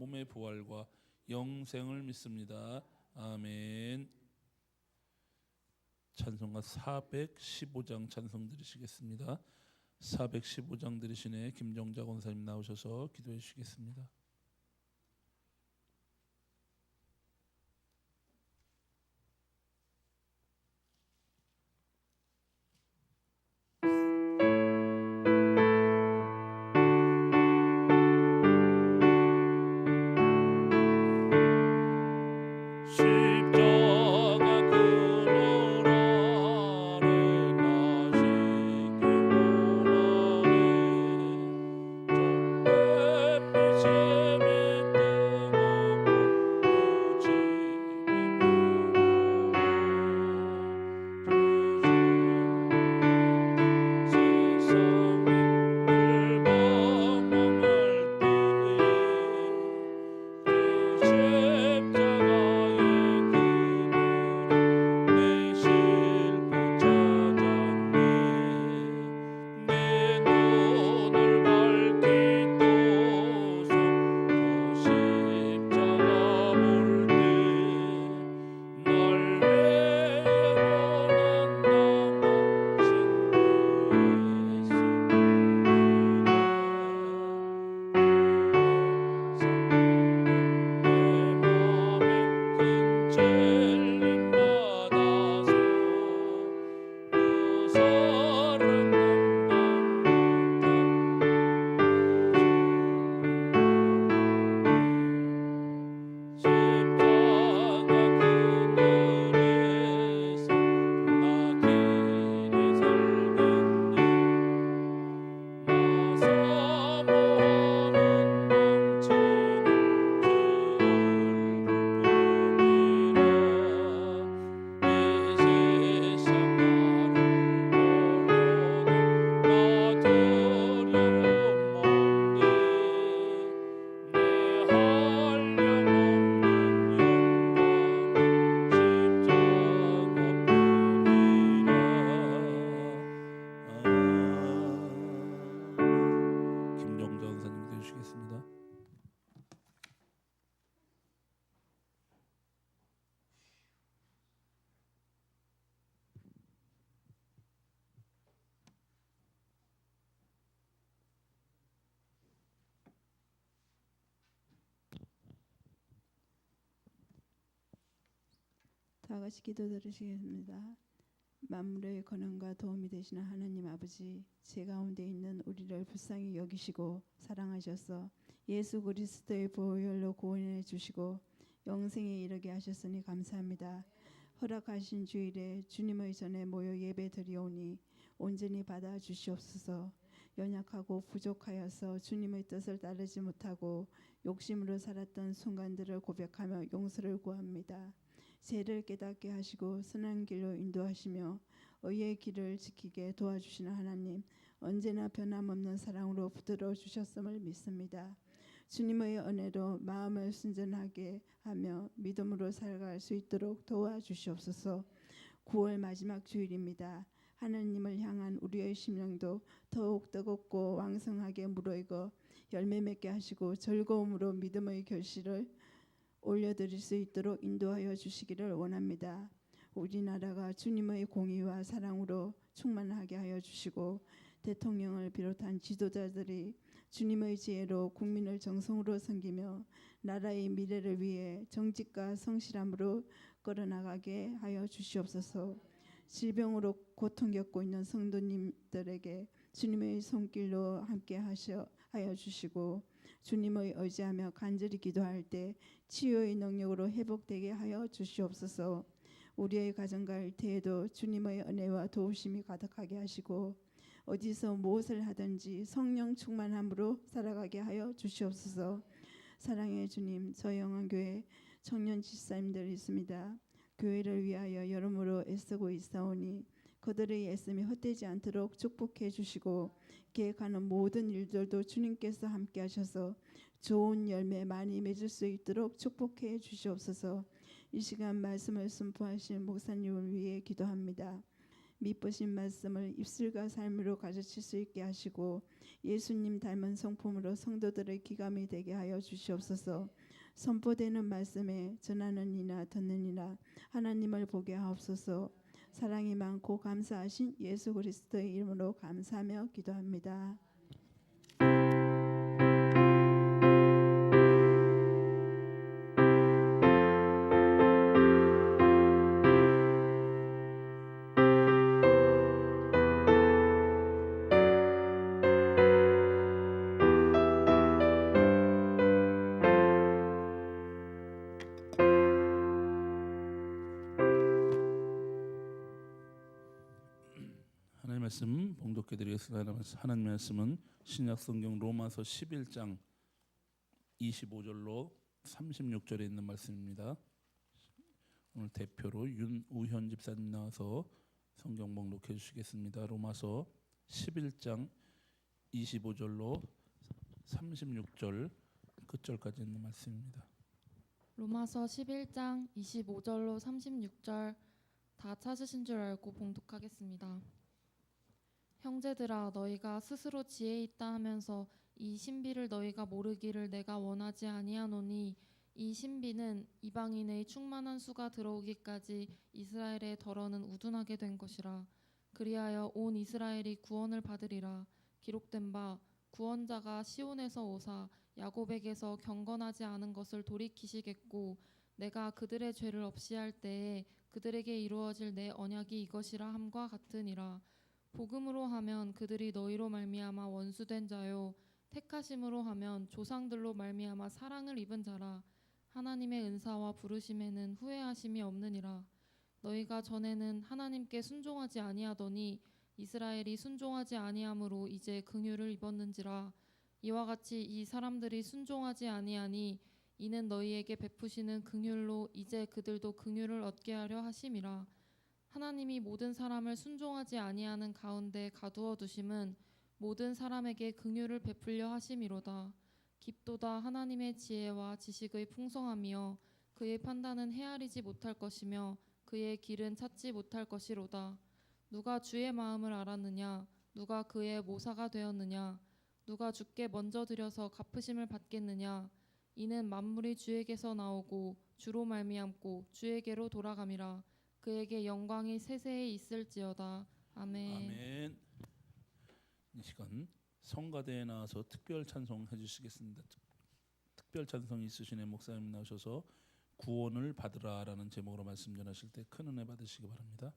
몸의 부활과 영생을 믿습니다. 아멘. 찬송가 415장 찬송 드리시겠습니다. 415장 들으시네 김정자 권사님 나오셔서 기도해 주시겠습니다. 다 같이 기도 드리시겠습니다. 만물의 권한과 도움이 되시는 하나님 아버지, 제 가운데 있는 우리를 불쌍히 여기시고 사랑하셔서 예수 그리스도의 보혈로 구원해 주시고 영생에 이르게 하셨으니 감사합니다. 허락하신 주일에 주님의 전에 모여 예배 드리오니 온전히 받아 주시옵소서. 연약하고 부족하여서 주님의 뜻을 따르지 못하고 욕심으로 살았던 순간들을 고백하며 용서를 구합니다. 죄를 깨닫게 하시고 선한 길로 인도하시며 의의 길을 지키게 도와주시는 하나님 언제나 변함없는 사랑으로 붙들어 주셨음을 믿습니다. 주님의 은혜로 마음을 순전하게 하며 믿음으로 살아갈 수 있도록 도와주시옵소서. 9월 마지막 주일입니다. 하나님을 향한 우리의 심령도 더욱 뜨겁고 왕성하게 무르익어 열매 맺게 하시고 즐거움으로 믿음의 결실을 올려드릴 수 있도록 인도하여 주시기를 원합니다. 우리나라가 주님의 공의와 사랑으로 충만하게 하여 주시고 대통령을 비롯한 지도자들이 주님의 지혜로 국민을 정성으로 섬기며 나라의 미래를 위해 정직과 성실함으로 끌어나가게 하여 주시옵소서. 질병으로 고통 겪고 있는 성도님들에게 주님의 손길로 함께 하셔 하여 주시고 주님의 의지하며 간절히 기도할 때 치유의 능력으로 회복되게 하여 주시옵소서. 우리의 가정과 일터에도 주님의 은혜와 도우심이 가득하게 하시고 어디서 무엇을 하든지 성령 충만함으로 살아가게 하여 주시옵소서. 사랑의 주님 저 영안교회 청년 집사님들 있습니다. 교회를 위하여 여러모로 애쓰고 있사오니 그들의 애씀이 헛되지 않도록 축복해 주시고 계획하는 모든 일들도 주님께서 함께 하셔서 좋은 열매 많이 맺을 수 있도록 축복해 주시옵소서. 이 시간 말씀을 선포하신 목사님을 위해 기도합니다. 미쁘신 말씀을 입술과 삶으로 가르칠 수 있게 하시고 예수님 닮은 성품으로 성도들의 기감이 되게 하여 주시옵소서. 선포되는 말씀에 전하는 이나 듣는 이나 하나님을 보게 하옵소서. 사랑이 많고 감사하신 예수 그리스도의 이름으로 감사하며 기도합니다. 말씀 봉독해 드리겠습니다. 하나님 말씀은 신약 성경 로마서 11장 25절로 36절에 있는 말씀입니다. 오늘 대표로 윤우현 집사님 나와서 성경 봉독해 주시겠습니다. 로마서 11장 25절로 36절 끝절까지 있는 말씀입니다. 로마서 11장 25절로 36절 다 찾으신 줄 알고 봉독하겠습니다. 형제들아 너희가 스스로 지혜 있다 하면서 이 신비를 너희가 모르기를 내가 원하지 아니하노니 이 신비는 이방인의 충만한 수가 들어오기까지 이스라엘의 덜어는 우둔하게 된 것이라. 그리하여 온 이스라엘이 구원을 받으리라. 기록된 바 구원자가 시온에서 오사 야곱에게서 경건하지 않은 것을 돌이키시겠고 내가 그들의 죄를 없이 할 때에 그들에게 이루어질 내 언약이 이것이라 함과 같으니라 복음으로 하면 그들이 너희로 말미암아 원수된 자요. 택하심으로 하면 조상들로 말미암아 사랑을 입은 자라. 하나님의 은사와 부르심에는 후회하심이 없느니라. 너희가 전에는 하나님께 순종하지 아니하더니 이스라엘이 순종하지 아니함으로 이제 긍휼을 입었는지라. 이와 같이 이 사람들이 순종하지 아니하니 이는 너희에게 베푸시는 긍휼로 이제 그들도 긍휼을 얻게 하려 하심이라 하나님이 모든 사람을 순종하지 아니하는 가운데 가두어 두심은 모든 사람에게 긍휼을 베풀려 하심이로다. 깊도다 하나님의 지혜와 지식의 풍성함이여 그의 판단은 헤아리지 못할 것이며 그의 길은 찾지 못할 것이로다. 누가 주의 마음을 알았느냐? 누가 그의 모사가 되었느냐? 누가 주께 먼저 드려서 갚으심을 받겠느냐? 이는 만물이 주에게서 나오고 주로 말미암고 주에게로 돌아감이라 그에게 영광이 세세히 있을지어다 아멘. 아멘. 이 시간 성가대에 나와서 특별 찬송 해주시겠습니다. 특- 특별 찬송 있으신 목사님 나오셔서 구원을 받으라라는 제목으로 말씀 전하실 때 큰 은혜 받으시기 바랍니다.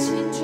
Christian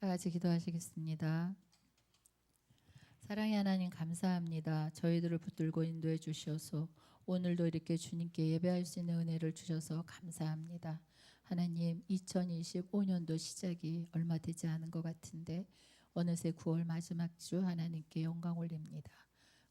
다 같이 기도하시겠습니다. 사랑의 하나님 감사합니다. 저희들을 붙들고 인도해 주셔서 오늘도 이렇게 주님께 예배할 수 있는 은혜를 주셔서 감사합니다. 하나님 2025년도 시작이 얼마 되지 않은 것 같은데 어느새 9월 마지막 주 하나님께 영광 올립니다.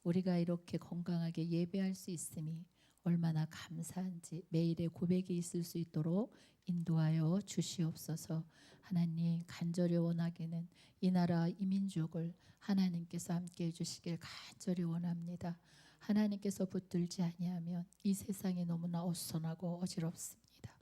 우리가 이렇게 건강하게 예배할 수 있음이 얼마나 감사한지 매일의 고백이 있을 수 있도록 인도하여 주시옵소서. 하나님 간절히 원하기는 이 나라 이 민족을 하나님께서 함께 해 주시길 간절히 원합니다. 하나님께서 붙들지 아니하면 이 세상이 너무나 어수선하고 어지럽습니다.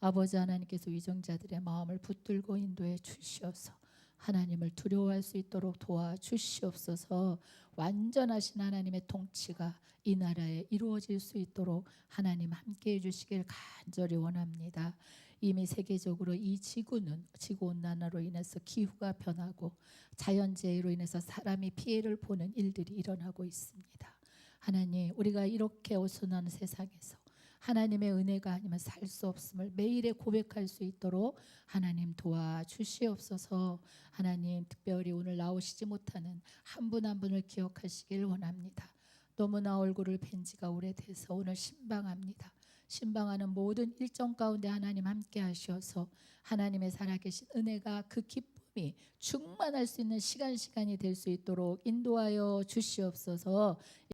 아버지 하나님께서 위정자들의 마음을 붙들고 인도해 주시어서 하나님을 두려워할 수 있도록 도와 주시옵소서. 완전하신 하나님의 통치가 이 나라에 이루어질 수 있도록 하나님 함께 해주시길 간절히 원합니다. 이미 세계적으로 이 지구는 지구 온난화로 인해서 기후가 변하고 자연재해로 인해서 사람이 피해를 보는 일들이 일어나고 있습니다. 하나님, 우리가 이렇게 어수선한 세상에서 하나님의 은혜가 아니면 살 수 없음을 매일에 고백할 수 있도록 하나님 도와주시옵소서. 하나님 특별히 오늘 나오시지 못하는 한 분한 분을 기억하시길 원합니다. 너무나 얼굴을 뵌 지가 오래돼서 오늘 신방합니다. 신방하는 모든 일정 가운데 하나님 함께 하셔서 하나님의 살아계신 은혜가 그 기쁨이 충만할 수 있는 시간 시간이 될 수 있도록 인도하여 주시옵소서.